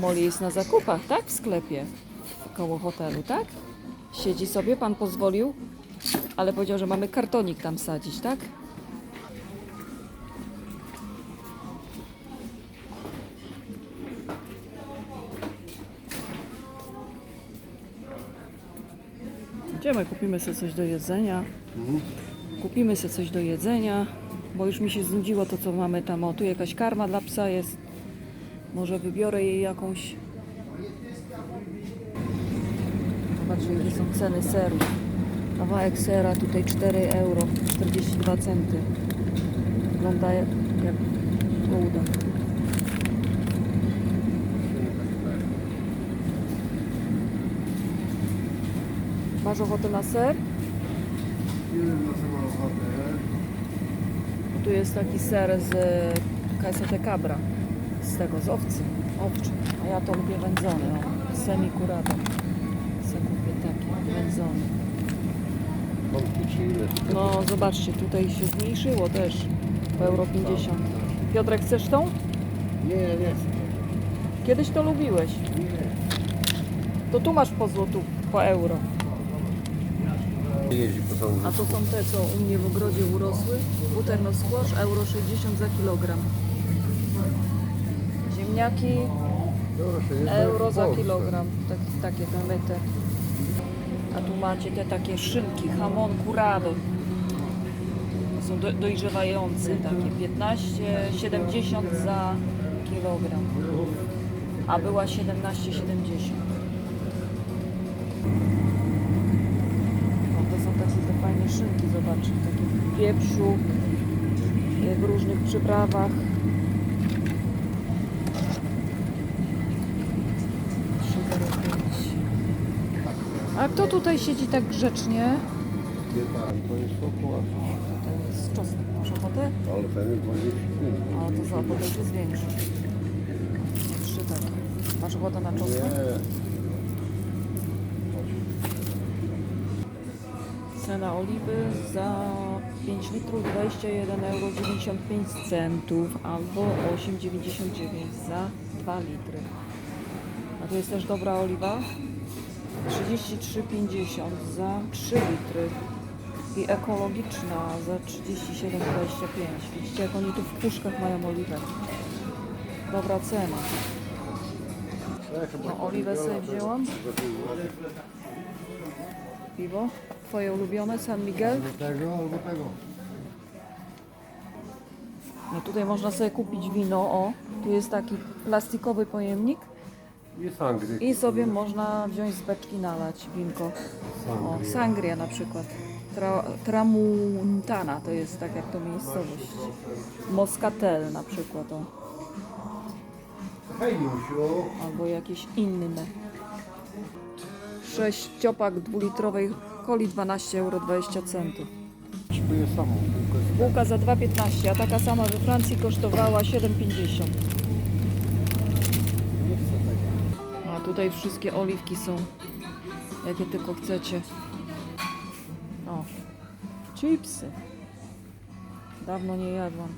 Molly jest na zakupach, tak? W sklepie. Koło hotelu, tak? Siedzi sobie, pan pozwolił, ale powiedział, że mamy kartonik tam sadzić, tak? Idziemy, kupimy sobie coś do jedzenia. Kupimy sobie coś do jedzenia, bo już mi się znudziło to, co mamy tam. O, tu jakaś karma dla psa jest. Może wybiorę jej jakąś. Zobaczcie, jakie są ceny seru. Kawałek sera tutaj 4 euro, 42 centy. Wygląda jak, jak gouda. Masz ochotę na ser? Nie wiem na co mam ochotę. Tu jest taki ser z Casa de Cabra, z tego, z owcy, owczy. A ja to lubię wędzony, o, semi curado. Se kupię taki, wędzony. No zobaczcie, tutaj się zmniejszyło też, po euro 50. Piotrek, chcesz tą? Nie, nie. Kiedyś to lubiłeś. Nie. To tu masz po złotu, po euro. Nie jeździ po całym A to są te, co u mnie w ogrodzie urosły. Buterno squash, euro 60 za kilogram. Ziemniaki, Euro, za kilogram. Tak, takie myte. A tu macie te takie szynki, hamon curado. To są do, dojrzewające takie 15, 70 za kilogram. A była 17,70. O, to są takie te fajne szynki, zobaczcie, takie w pieprzu, w różnych przyprawach. A kto tutaj siedzi tak grzecznie? Nie tak, to jest pokład. To jest czosnek. Masz ochotę? Ale ten jest bardziej. A to za potem się zwiększy. Trzy takie. Masz ochotę na czosnek? Nie. Cena oliwy za 5 litrów 21,95 euro centów albo 8,99 za 2 litry. A tu jest też dobra oliwa. 33,50 za 3 litry. I ekologiczna za 37,25. Widzicie jak oni tu w puszkach mają oliwę. Dobra cena. No, oliwę sobie wzięłam. Piwo. Twoje ulubione San Miguel. Tego, albo tego. No tutaj można sobie kupić wino, o, tu jest taki plastikowy pojemnik I sobie można wziąć z beczki nalać winko. O, Sangria. sangria na przykład. Tra, tramuntana to jest tak jak to miejscowość. Moscatel na przykład, o, Hej Jusiu. albo jakieś inne. Sześciopak dwulitrowej coli 12,20 euro. Kupuję samą bułkę. Bułka za 2,15, a taka sama we Francji kosztowała 7,50. Nie chcę tego. A tutaj wszystkie oliwki są, jakie tylko chcecie. O, chipsy. Dawno nie jadłam.